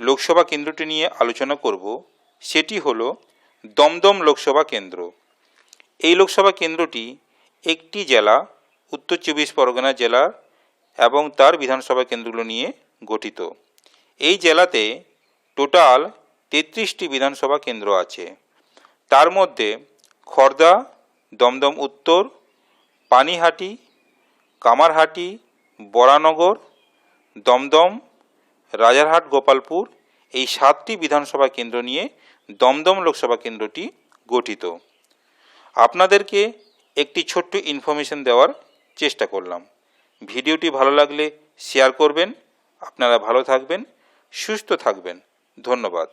লোকসভা কেন্দ্রটি নিয়ে আলোচনা করব, সেটি হল দমদম লোকসভা কেন্দ্র। এই লোকসভা কেন্দ্রটি একটি জেলা, উত্তর চব্বিশ পরগনা জেলার এবং তার বিধানসভা কেন্দ্রগুলো নিয়ে গঠিত। এই জেলাতে টোটাল তেত্রিশটি বিধানসভা কেন্দ্র আছে। তার মধ্যে খর্দা, দমদম উত্তর, পানিহাটি, কামারহাটি, বরানগর, দমদম রাজারহাট, গোপালপুর এই সাতটি বিধানসভা কেন্দ্র নিয়ে দমদম লোকসভা কেন্দ্রটি গঠিত। আপনাদেরকে একটি ছোট্ট ইনফরমেশন দেওয়ার চেষ্টা করলাম। ভিডিওটি ভালো লাগলে শেয়ার করবেন। আপনারা ভালো থাকবেন, সুস্থ থাকবেন। ধন্যবাদ।